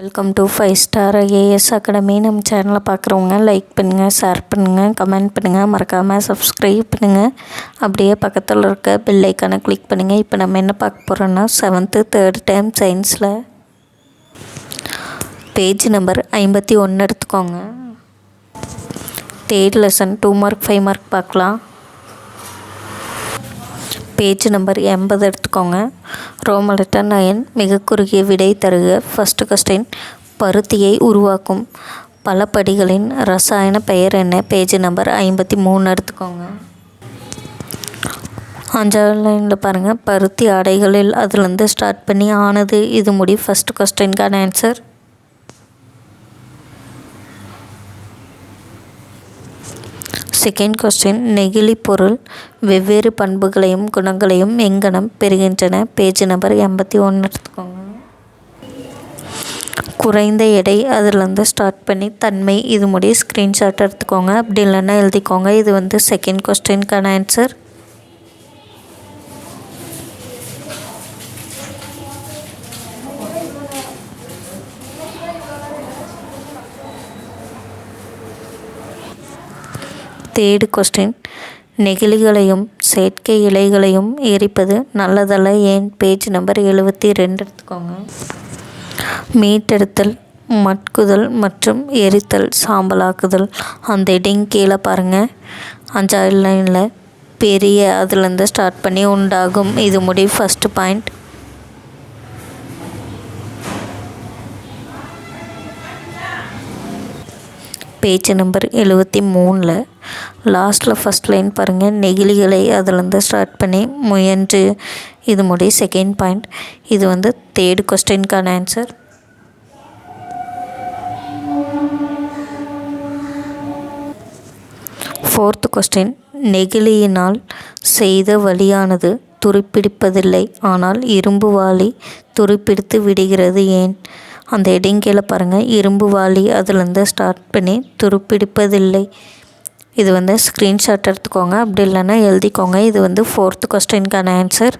Welcome to five star AS academy நம்ம சேனலை பார்க்குறவங்க லைக் பண்ணுங்கள் ஷேர் பண்ணுங்கள் கமெண்ட் பண்ணுங்கள் மறக்காமல் சப்ஸ்கிரைப் பண்ணுங்கள் அப்படியே பக்கத்தில் இருக்க பெல் ஐக்கானை கிளிக் பண்ணுங்கள் இப்போ நம்ம என்ன பார்க்க போகிறோன்னா செவன்த்து தேர்ட் டைம் சயின்ஸில் பேஜ் நம்பர் ஐம்பத்தி ஒன்று எடுத்துக்கோங்க. Third lesson two mark five mark பார்க்கலாம். பேஜ் நம்பர் எண்பது எடுத்துக்கோங்க. ரோம லெட்டர் நயன் மிக குறுகிய விடை தருக ஃபஸ்ட்டு கொஸ்டின் பருத்தியை உருவாக்கும். பல படிகளின் ரசாயன பெயர் என்ன? பேஜ் நம்பர் ஐம்பத்தி மூணு எடுத்துக்கோங்க. அஞ்சாவது லைனில் பாருங்கள் பருத்தி ஆடைகளில் அதுலேருந்து ஸ்டார்ட் பண்ணி ஆனது. இது முடி ஃபஸ்ட் கொஸ்டின்கான ஆன்சர் செகண்ட் கொஸ்டின் நெகிழி பொருள் வெவ்வேறு பண்புகளையும் குணங்களையும் எங்கனம் பெறுகின்றன? பேஜ் நம்பர் எண்பத்தி ஒன்று எடுத்துக்கோங்க. குறைந்த எடை அதிலேருந்து ஸ்டார்ட் பண்ணி தன்மை இது முடிய ஸ்க்ரீன்ஷாட் எடுத்துக்கோங்க. அப்படி இல்லைன்னா எழுதிக்கோங்க. இது வந்து செகண்ட் கொஸ்டின்கான ஆன்சர் தேர்டு கொஸ்டின் நெகிழிகளையும் செயற்கை இலைகளையும் எரிப்பது நல்லதல்ல. ஏன்? பேஜ் நம்பர் எழுபத்தி ரெண்டு எடுத்துக்கோங்க. மீட்டெடுத்தல் மட்குதல் மற்றும் எரித்தல் சாம்பலாக்குதல். அந்த இடிங் கீழே பாருங்கள் அஞ்சாவது லைனில் பெரிய அதுலேருந்து ஸ்டார்ட் பண்ணி உண்டாகும். இது முடி ஃபஸ்ட்டு பாயிண்ட் பேஜ் நம்பர் எழுபத்தி மூணில். லாஸ்ட்டில் ஃபஸ்ட் லைன் பாருங்கள் நெகிழிகளை அதிலேருந்து ஸ்டார்ட் பண்ணி முயன்று. இது முடிய செகண்ட் பாயிண்ட் இது வந்து தேர்டு கொஸ்டின்கான ஆன்சர் ஃபோர்த்து கொஸ்டின் நெகிழியினால் செய்த வழியானது துருப்பிடிப்பதில்லை. ஆனால் இரும்பு வாளி துருப்பிடித்து விடுகிறது ஏன்? அந்த இடைங்கீழே பாருங்கள் இரும்பு வாளி அதுலேருந்து ஸ்டார்ட் பண்ணி துருப்பிடிப்பதில்லை. இது வந்து ஸ்க்ரீன்ஷாட் எடுத்துக்கோங்க. அப்படி இல்லைன்னா எழுதிக்கோங்க. இது வந்து ஃபோர்த்து கொஸ்டின்கான ஆன்சர்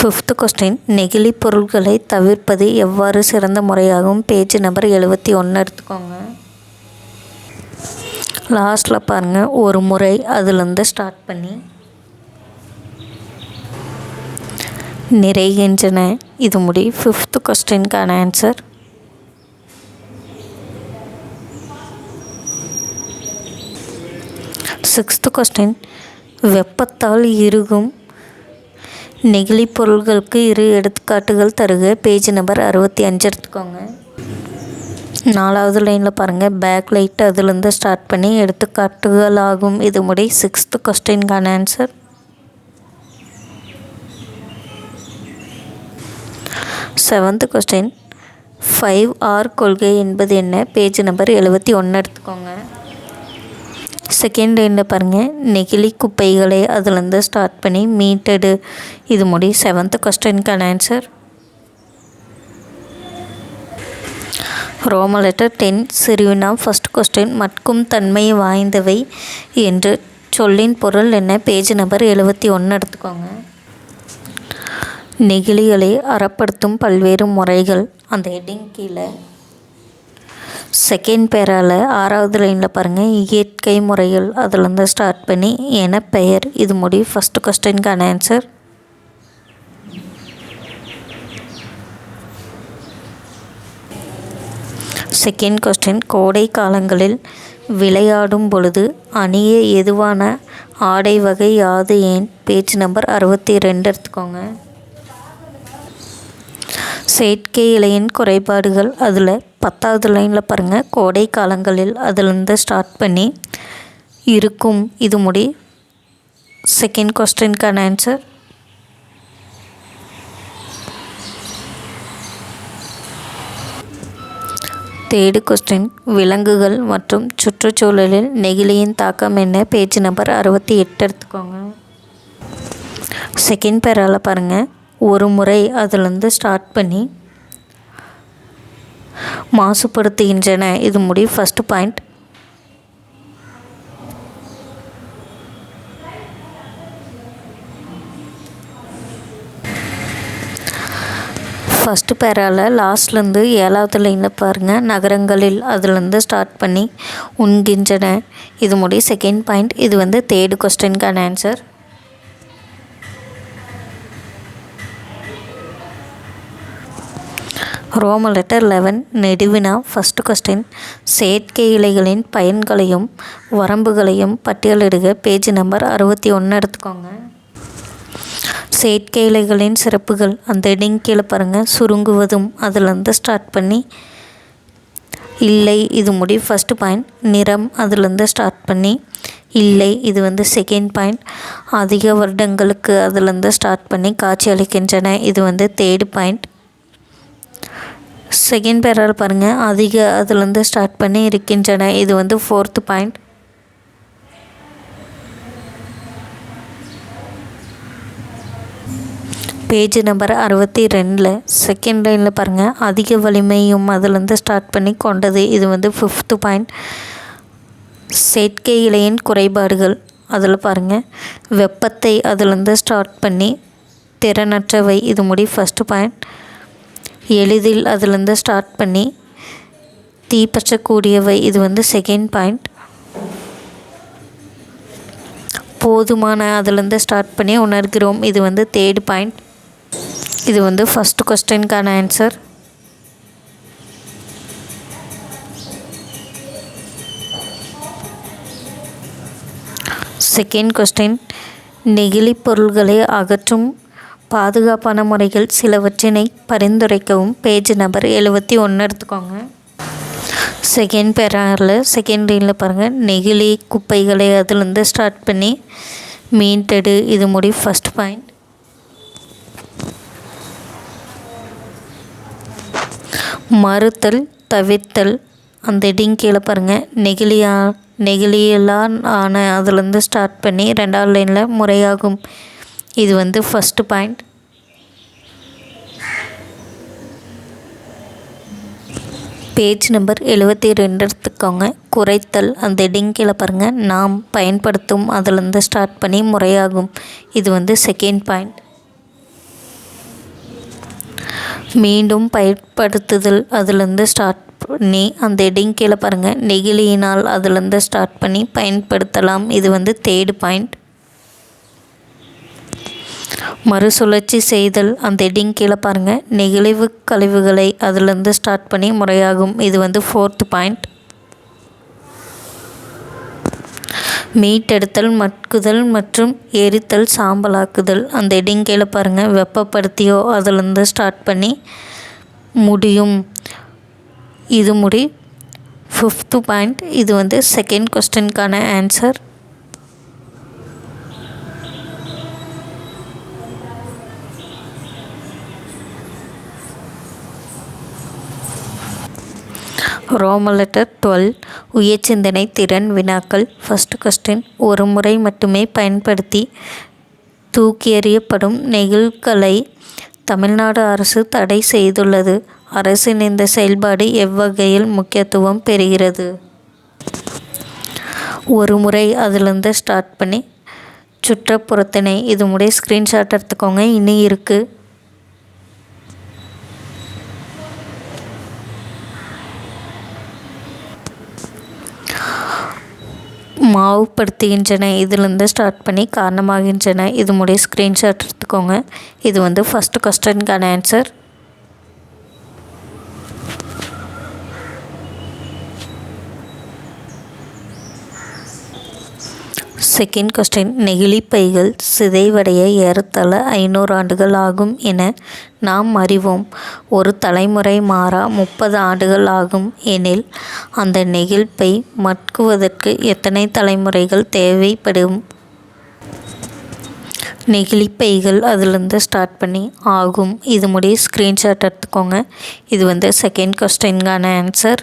ஃபிஃப்த்து கொஸ்டின் நெகிழி பொருட்களை தவிர்ப்பது எவ்வாறு சிறந்த முறையாகும்? பேஜ் நம்பர் எழுபத்தி ஒன்று எடுத்துக்கோங்க. லாஸ்ட்டில் பாருங்கள் ஒரு முறை அதுலேருந்து ஸ்டார்ட் பண்ணி. நிறைகின்றன. இது முடி ஃபிஃப்த்து கொஸ்டின்கான ஆன்சர் சிக்ஸ்த்து கொஸ்டின் வெப்பத்தால் இறுகும் நெகிழி பொருள்களுக்கு இரு எடுத்துக்காட்டுகள் தருக. பேஜ் நம்பர் அறுபத்தி அஞ்சு எடுத்துக்கோங்க. நாலாவது லைனில் பாருங்கள் பேக் லைட் அதுலேருந்து ஸ்டார்ட் பண்ணி எடுத்துக்காட்டுகள் ஆகும் இது முடி sixth கொஸ்டின்கான answer seventh question five R கொள்கை என்பது என்ன? பேஜ் நம்பர் எழுபத்தி ஒன்று எடுத்துக்கோங்க. செகண்ட் லைனில் பாருங்கள் நெகிழி குப்பைகளை அதுலேருந்து ஸ்டார்ட் பண்ணி மீட்டடு இது முடி செவன்த்து கொஸ்டின்கான ஆன்சர் ரோம லெட்டர் டென் சிறுவினா ஃபஸ்ட் கொஸ்டின் மட்கும் தன்மை வாய்ந்தவை என்று சொல்லின் பொருள் என்ன? பேஜ் நம்பர் எழுபத்தி ஒன்று எடுத்துக்கோங்க. நெகிழிகளை அறப்படுத்தும் பல்வேறு முறைகள். அந்த ஹெட்டிங் கீழே செகண்ட் பேரால் ஆறாவது லைனில் பாருங்கள் இயற்கை முறைகள் அதுலேருந்து ஸ்டார்ட் பண்ணி என பெயர். இது முடி ஃபஸ்ட்டு கொஸ்டின்கான ஆன்சர் செகண்ட் கொஸ்டின் கோடை காலங்களில் விளையாடும் பொழுது அணிய எதுவான ஆடை வகை யாது ஏன்? பேஜ் நம்பர் அறுபத்தி ரெண்டு எடுத்துக்கோங்க. செயற்கை இலையின் குறைபாடுகள் அதில் பத்தாவது லைனில் பாருங்கள் கோடை காலங்களில் அதுலேருந்து ஸ்டார்ட் பண்ணி இருக்கும். இது முடி செகண்ட் கொஸ்டின்கான ஆன்சர் தேர்டு கொஸ்டின் விலங்குகள் மற்றும் சுற்றுச்சூழலில் நெகிழியின் தாக்கம் என்ன? பேஜ் நம்பர் அறுபத்தி எட்டு எடுத்துக்கோங்க. செகண்ட் பேரால் பாருங்கள் ஒரு முறை அதுலேருந்து ஸ்டார்ட் பண்ணி மாசுபடுத்துகின்றன. இது முடி ஃபஸ்ட்டு பாயிண்ட் ஃபஸ்ட்டு பேரால் லாஸ்ட்லேருந்து ஏழாவது லைனில் பாருங்கள் நகரங்களில் அதுலேருந்து ஸ்டார்ட் பண்ணி உண்கின்றன. இது முடி செகண்ட் பாயிண்ட் இது வந்து தேர்டு கொஸ்டினுக்கான ஆன்சர் ரோம லெட்டர் லெவன் நெடுவினா ஃபஸ்ட்டு கொஸ்டின் செயற்கை இலைகளின் பயன்களையும் வரம்புகளையும் பட்டியலிடுக. பேஜ் நம்பர் அறுபத்தி ஒன்று எடுத்துக்கோங்க. செயற்கை இலைகளின் சிறப்புகள். அந்த இடம் கீழே பாருங்கள் சுருங்குவதும் அதுலேருந்து ஸ்டார்ட் பண்ணி இல்லை இது முடி ஃபஸ்ட்டு பாயிண்ட் நிறம் அதுலேருந்து ஸ்டார்ட் பண்ணி இல்லை இது வந்து செகண்ட் பாயிண்ட் அதிக வருடங்களுக்கு அதுலேருந்து ஸ்டார்ட் பண்ணி காட்சி அளிக்கின்றன. இது வந்து தேர்டு பாயிண்ட் செகண்ட் பேரால் பாருங்கள் அதிக அதுலேருந்து ஸ்டார்ட் பண்ணி இருக்கின்றன. இது வந்து ஃபோர்த்து பாயிண்ட் பேஜ் நம்பர் அறுபத்தி ரெண்டில் செகண்ட் லைனில் பாருங்கள் அதிக வலிமையும் அதுலேருந்து ஸ்டார்ட் பண்ணி கொண்டது. இது வந்து ஃபிஃப்த்து பாயிண்ட் செயற்கை இலையின் குறைபாடுகள். அதில் பாருங்கள் வெப்பத்தை அதுலேருந்து ஸ்டார்ட் பண்ணி திறனற்றவை. இது முடி ஃபஸ்ட்டு பாயிண்ட் எளிதில் அதுலேருந்து ஸ்டார்ட் பண்ணி தீப்பற்றக்கூடியவை. இது வந்து செகண்ட் பாயிண்ட் போதுமான அதுலேருந்து ஸ்டார்ட் பண்ணி உணர்கிறோம். இது வந்து தேர்டு பாயிண்ட் இது வந்து ஃபஸ்ட்டு கொஸ்டின்கான ஆன்சர் செகண்ட் கொஸ்டின் நெகிழி பொருள்களை அகற்றும் பாதுகாப்பான முறைகள் சிலவற்றினை பரிந்துரைக்கவும். பேஜ் நம்பர் எழுபத்தி ஒன்று எடுத்துக்கோங்க. செகண்ட் பேராரில் செகண்ட் லைனில் பாருங்கள் நெகிழி குப்பைகளை அதுலேருந்து ஸ்டார்ட் பண்ணி மீன்டெடு இது முடி ஃபஸ்ட் பாயிண்ட் மறுத்தல் தவிர்த்தல் அந்த இடிங் கீழே பாருங்கள் நெகிழியா நெகிழியெல்லாம் ஆன அதுலேருந்து ஸ்டார்ட் பண்ணி ரெண்டாவது லைனில் முறையாகும். இது வந்து ஃபஸ்ட்டு பாயிண்ட் பேஜ் நம்பர் எழுபத்தி ரெண்டு எடுத்துக்கோங்க. குறைத்தல் அந்த டிங்கில் கீழே பாருங்கள் நாம் பயன்படுத்தும் அதுலேருந்து ஸ்டார்ட் பண்ணி முறையாகும். இது வந்து செகண்ட் பாயிண்ட் மீண்டும் பயன்படுத்துதல் அதுலேருந்து ஸ்டார்ட் பண்ணி அந்த இடம் கீழே பாருங்கள் நெகிழியினால் அதுலேருந்து ஸ்டார்ட் பண்ணி பயன்படுத்தலாம். இது வந்து தேர்டு பாயிண்ட் மறுசுழற்சி செய்தல் அந்த ஹெட்டிங் கீழே பாருங்கள் நெகிழிவு கழிவுகளை அதுலேருந்து ஸ்டார்ட் பண்ணி முறையாகும். இது வந்து ஃபோர்த் பாயிண்ட் மீட்டெடுத்தல் மட்குதல் மற்றும் எரித்தல் சாம்பலாக்குதல். அந்த ஹெட்டிங் கீழே பாருங்கள் வெப்பப்படுத்தியோ அதுலேருந்து ஸ்டார்ட் பண்ணி முடியும். இது முடி ஃபிஃப்த்து பாயிண்ட் இது வந்து செகண்ட் கொஸ்டினுக்கான ஆன்சர் ரோம லெட்டர் டுவெல் உயர் சிந்தனை திறன் வினாக்கள் ஃபஸ்ட் கொஸ்டின் ஒரு முறை மட்டுமே பயன்படுத்தி தூக்கி எறியப்படும் நெகிழ்களை தமிழ்நாடு அரசு தடை செய்துள்ளது. அரசின் இந்த செயல்பாடு எவ்வகையில் முக்கியத்துவம் பெறுகிறது? ஒரு முறை அதிலிருந்து ஸ்டார்ட் பண்ணி சுற்றுப்புறத்தினை இது முடிய ஸ்க்ரீன்ஷாட் எடுத்துக்கோங்க இன்னும் இருக்குது மாவுபடுத்துகின்றன இதிலிருந்து ஸ்டார்ட் பண்ணி காரணமாகின்றன. இது முடிய ஸ்க்ரீன்ஷாட் எடுத்துக்கோங்க. இது வந்து ஃபஸ்ட்டு கொஸ்டினுக்கான ஆன்சர் செகண்ட் கொஸ்டின் நெகிழி பைகள் சிதைவடைய ஏறத்தாழ ஐநூறு ஆண்டுகள் ஆகும் என நாம் அறிவோம். ஒரு தலைமுறை மாறா முப்பது ஆண்டுகள் ஆகும் எனில் அந்த நெகிழ்ப்பை மட்குவதற்கு எத்தனை தலைமுறைகள் தேவைப்படும்? நெகிழிப்பைகள் அதுலேருந்து ஸ்டார்ட் பண்ணி ஆகும். இது முடிய ஸ்க்ரீன்ஷாட் எடுத்துக்கோங்க. இது வந்து செகண்ட் கொஸ்டின்கான ஆன்சர்